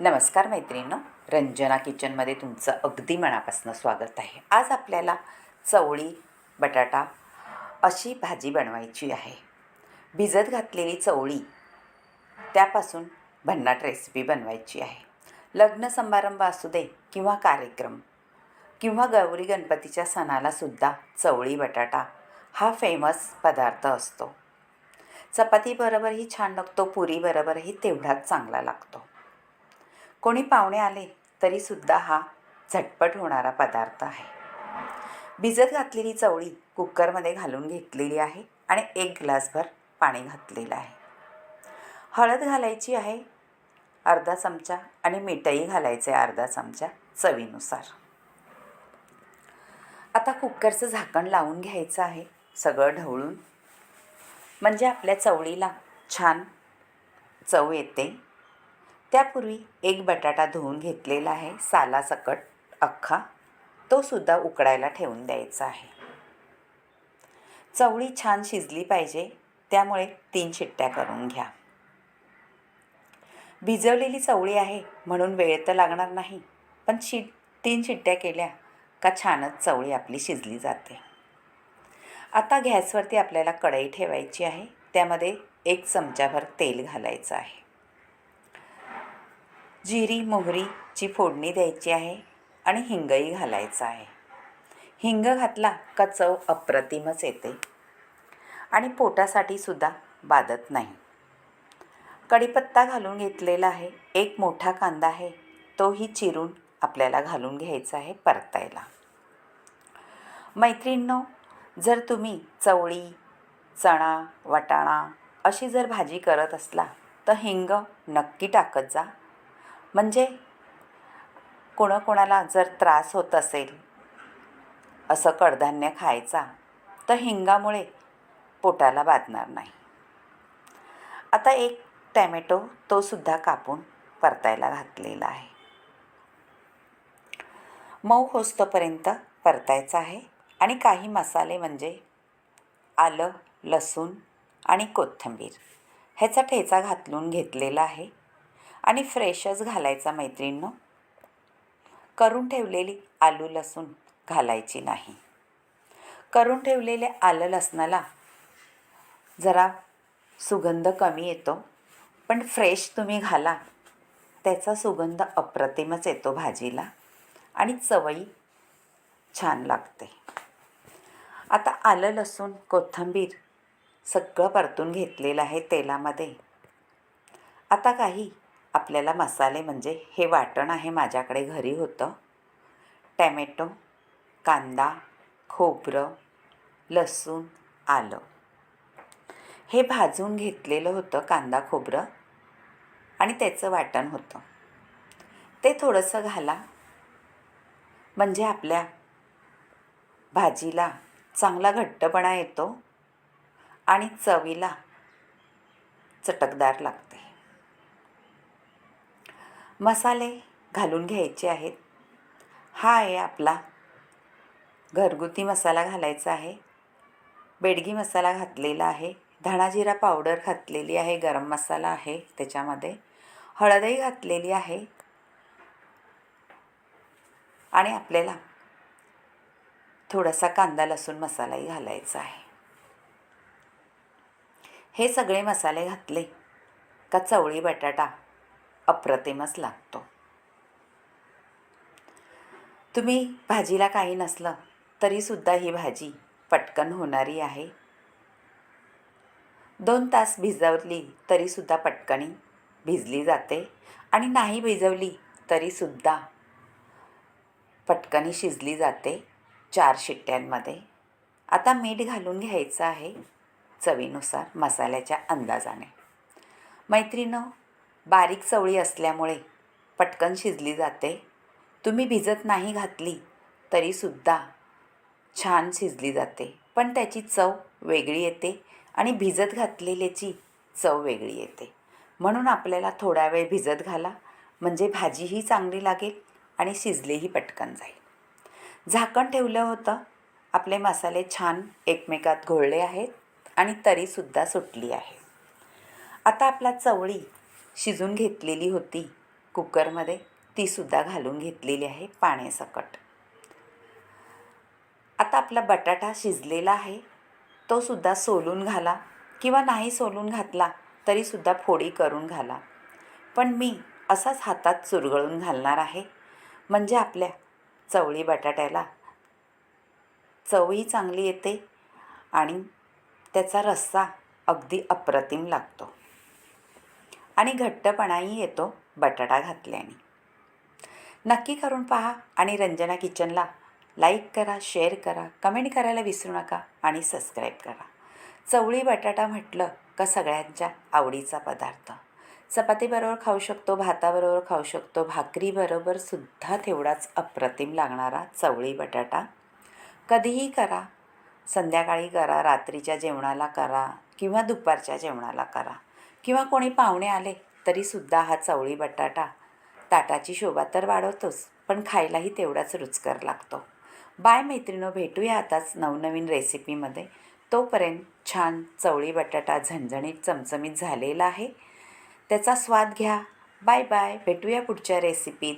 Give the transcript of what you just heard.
नमस्कार मैत्रिणींनो रंजना किचनमध्ये तुमचं अगदी मनापासून स्वागत आहे. आज आपल्याला चवळी बटाटा अशी भाजी बनवायची आहे. भिजत घातलेली चवळी त्यापासून भन्नाट रेसिपी बनवायची आहे. लग्न समारंभ असू दे किंवा कार्यक्रम किंवा गौरी गणपतीच्या सणालासुद्धा चवळी बटाटा हा फेमस पदार्थ असतो. चपातीबरोबरही छान लागतो पुरीबरोबरही तेवढाच चांगला लागतो. कोणी पाहुणे आले तरीसुद्धा हा झटपट होणारा पदार्थ आहे. भिजत घातलेली चवळी कुकरमध्ये घालून घेतलेली आहे आणि एक ग्लासभर पाणी घातलेलं आहे. हळद घालायची आहे अर्धा चमचा आणि मीठही घालायचं आहे अर्धा चमचा चवीनुसार. आता कुकरचं झाकण लावून घ्यायचं आहे सगळं ढवळून. म्हणजे आपल्या चवळीला छान चव येते. त्यापूर्वी एक बटाटा धुवून घेतलेला आहे सालासकट अख्खा. तोसुद्धा उकडायला ठेवून द्यायचा आहे. चवळी छान शिजली पाहिजे त्यामुळे तीन शिट्ट्या करून घ्या. भिजवलेली चवळी आहे म्हणून वेळ तर लागणार नाही. पण शि तीन शिट्ट्या केल्या का छानच चवळी आपली शिजली जाते. आता गॅसवरती आपल्याला कढई ठेवायची आहे त्यामध्ये एक चमचाभर तेल घालायचं आहे. जिरी मोहरीची फोडणी द्यायची आहे आणि हिंगही घालायचं आहे. हिंग घातला का चव अप्रतिमच येते. आणि पोटासाठी सुद्धा बाधत नाही. कढीपत्ता घालून घेतलेला आहे. एक मोठा कांदा आहे. तोही चिरून आपल्याला घालून घ्यायचा आहे परतायला. मैत्रिणींनो जर तुम्ही चवळी चणा वाटाणा अशी जर भाजी करत असला तर हिंग नक्की टाकत जा. म्हणजे कोणाकोणाला जर त्रास होत असेल असं कडधान्य खायचा तर हिंगामुळे पोटाला बाधणार नाही. आता एक टॅमॅटो तोसुद्धा कापून परतायला घातलेला आहे. मऊ होस्तोपर्यंत परतायचा आहे आणि काही मसाले म्हणजे आलं लसूण आणि कोथिंबीर ह्याचा ठेचा घातलून घेतलेला आहे. आणि फ्रेशच घालायचा मैत्रिणींनो. करून ठेवलेली आलू लसूण घालायची नाही. करून ठेवलेल्या आलं लसणाला जरा सुगंध कमी येतो पण फ्रेश तुम्ही घाला. त्याचा सुगंध अप्रतिमच येतो भाजीला आणि चवई छान लागते. आता आलं लसूण कोथिंबीर सगळं परतून घेतलेलं आहे तेलामध्ये. आता काही आपल्याला मसाले म्हणजे हे वाटण आहे माझ्याकडे घरी होतं. टॅमॅटो कांदा खोबरं लसूण आलं. हे भाजून घेतलेलं होतं कांदा खोबरं आणि त्याचं वाटण होतं. ते थोडंसं घाला. म्हणजे आपल्या भाजीला चांगला घट्टपणा येतो आणि चवीला चटकदार लागते. मसाले घालून घ्यायचे आहेत. हा आहे आपला घरगुती मसाला घालायचा आहे. बेडगी मसाला घातलेला आहे. धणाजिरा पावडर घातलेली आहे. गरम मसाला आहे त्याच्यामध्ये. हळदही घातलेली आहे. आणि आपल्याला थोडासा कांदा लसूण मसालाही घालायचा आहे. हे सगळे मसाले घातले का चवळी बटाटा अप्रतिमच लागतो. तुम्ही भाजीला काही नसलं तरीसुद्धा ही भाजी पटकन होणारी आहे. दोन तास भिजवली तरीसुद्धा पटकनी भिजली जाते आणि नाही भिजवली तरीसुद्धा पटकनी शिजली जाते चार शिट्ट्यांमध्ये. आता मीठ घालून घ्यायचं आहे चवीनुसार मसाल्याच्या अंदाजाने. मैत्रिणं बारीक चवळी असल्यामुळे पटकन शिजली जाते. तुम्ही भिजत नाही घातली तरीसुद्धा छान शिजली जाते. पण त्याची चव वेगळी येते आणि भिजत घातलेल्याची चव वेगळी येते. म्हणून आपल्याला थोडा वेळ भिजत घाला. म्हणजे भाजीही चांगली लागेल आणि शिजलेही पटकन जाईल. झाकण ठेवलं होतं. आपले मसाले छान एकमेकात घोळले आहेत आणि तरीसुद्धा सुटली आहे. आता आपला चवळी शिजून घेतलेली होती. कुकरमध्ये तीसुद्धा घालून घेतलेली आहे पाण्यासकट. आता आपला बटाटा शिजलेला आहे. तो सुद्धा सोलून घाला किंवा नाही सोलून घातला तरीसुद्धा फोडी करून घाला. पण मी असाच हातात चुरगळून घालणार आहे. म्हणजे आपल्या चवळी बटाट्याला चवही चांगली येते आणि त्याचा रस्सा अगदी अप्रतिम लागतो. आणि घट्टपणाही येतो बटाटा घातल्याने. नक्की करून पहा आणि रंजना किचनला लाईक करा शेअर करा कमेंट करायला विसरू नका आणि सबस्क्राईब करा. चवळी बटाटा म्हटलं का सगळ्यांच्या आवडीचा पदार्थ? चपातीबरोबर खाऊ शकतो भाताबरोबर खाऊ शकतो भाकरीबरोबर सुद्धा तेवढाच अप्रतिम लागणारा चवळी बटाटा. कधीही करा. संध्याकाळी करा रात्रीच्या जेवणाला करा किंवा दुपारच्या जेवणाला करा. किंवा कोणी पाहुणे आले तरीसुद्धा हा चवळी बटाटा. ताटाची शोभा तर वाढवतोच पण खायलाही तेवढाच रुचकर लागतो. बाय मैत्रिणो भेटूया आताच नवनवीन रेसिपीमध्ये. तोपर्यंत छान चवळी बटाटा झणझणीत चमचमीत झालेला आहे. त्याचा स्वाद घ्या. Bye bye. भेटूया पुढच्या रेसिपीत.